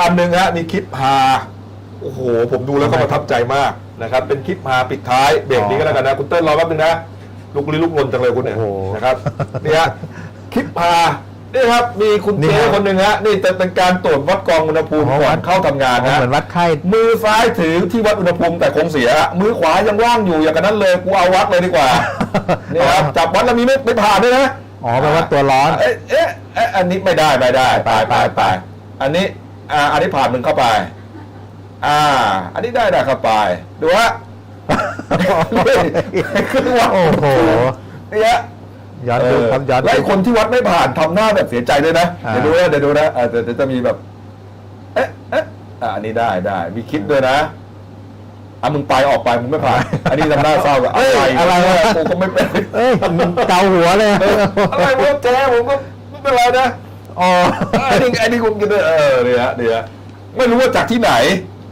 อันหนึ่งฮะมีคลิปฮาโอ้โห ผมดูแล้วก็ประทับใจมากนะครับ เป็นคลิปฮาปิดท้ายเบรกนี้ก็แล้วกันนะ คุณเติ้ลรอแป๊บนึงนะลุกลี้ลุกลนจังเลยคุณเนี่ยโอ้โหนะครับนี่ฮะคลิปฮานี่ครับ มีคุณนี่เจ๊ฮะคนหนึ่งฮะนี่เป็นการตรวจวัดกรองอุณหภูมิอ๋อก่วัอนดเข้าทำงานนะเหมือนวัดไข้มือซ้ายถือที่วัดอุณหภูมิแต่คงเสีย มือขวายังว่างอยู่อย่างนั้นเลยกูเอาวัดเลยดีกว่านี่ครับจับวัดแล้วมีไม่ไม่ผ่านด้วยนะอ๋อแปลว่าตัวร้อน เอ๊ะเอ๊ะเอ๊ะอันนี้ไม่ได้ไม่ได้ไปไปไปอันนี้ อ่าอันนี้ผ่านมึงเข้าไป อ่า อันนี้ได้ได้เข้าไป ดูฮะครึ่งวันโอ้โหนี่ฮะย้อนดูครับย้อนแล้วไอ้คนที่วัดไม่ผ่านทำหน้าแบบเสียใจด้วยนะอ่าเดี๋ยวดูนะเดี๋ยวดูนะอ่าเดี๋ยวเดี๋ยวจะมีแบบ เอ๊ะเอ๊ะอ่าอันนี้ได้ได้ มีคลิปด้วยนะอะมึงไปออกไปมึงไม่ผ่าน อันนี้ทำหน้าเศร้าอะเอ้ยอะไรวะกูก็ไม่เป็นเอ้ยมันเกาหัวเลยเอออะไรวะแจ๊ผมก็ไม่เป็นไรนะ อ๋อไอ้นี่ไอ้นี่คุณกินด้วยเออเนี่ยฮะเนี่ยฮะไม่รู้ว่าจากที่ไหน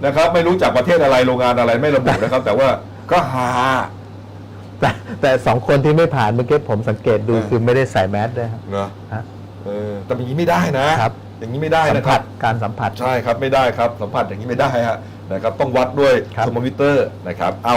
นะครับ ไม่รู้จากประเทศอะไรโรงงานอะไรไม่ระบุนะครับ แต่ว่าก็ฮาแต่แต่สองคนที่ไม่ผ่านเมื่อกี้ผมสังเกตดูเออ คือไม่ได้ใส่แมสด้วยครับเนอะฮะ เออแต่อย่างนี้ไม่ได้นะครับ อย่างนี้ไม่ได้สัมนะคผัรัสบการสัมผัส ใช่ครับไม่ได้ครับสัมผัสอย่างนี้ไม่ได้ฮะนะครับต้องวัดด้วยครับ เทอร์โมมิเตอร์นะครับเอา